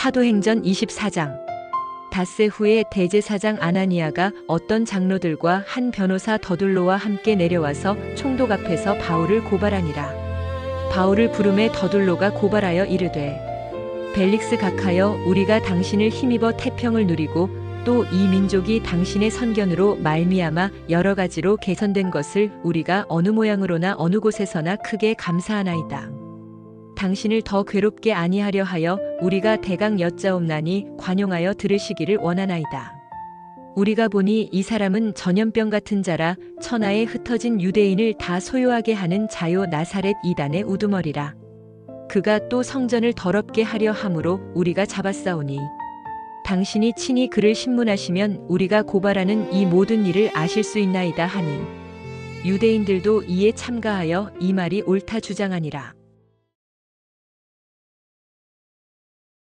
사도행전 24장 닷새 후에 대제사장 아나니아가 어떤 장로들과 한 변호사 더둘로와 함께 내려와서 총독 앞에서 바울을 고발하니라. 바울을 부름에 더둘로가 고발하여 이르되 벨릭스 각하여 우리가 당신을 힘입어 태평을 누리고 또 이 민족이 당신의 선견으로 말미암아 여러 가지로 개선된 것을 우리가 어느 모양으로나 어느 곳에서나 크게 감사하나이다. 당신을 더 괴롭게 아니하려 하여 우리가 대강 여짜옵나니 관용하여 들으시기를 원하나이다. 우리가 보니 이 사람은 전염병 같은 자라 천하에 흩어진 유대인을 다 소요하게 하는 자요 나사렛 이단의 우두머리라. 그가 또 성전을 더럽게 하려 함으로 우리가 잡았사오니 당신이 친히 그를 신문하시면 우리가 고발하는 이 모든 일을 아실 수 있나이다 하니 유대인들도 이에 참가하여 이 말이 옳다 주장하니라.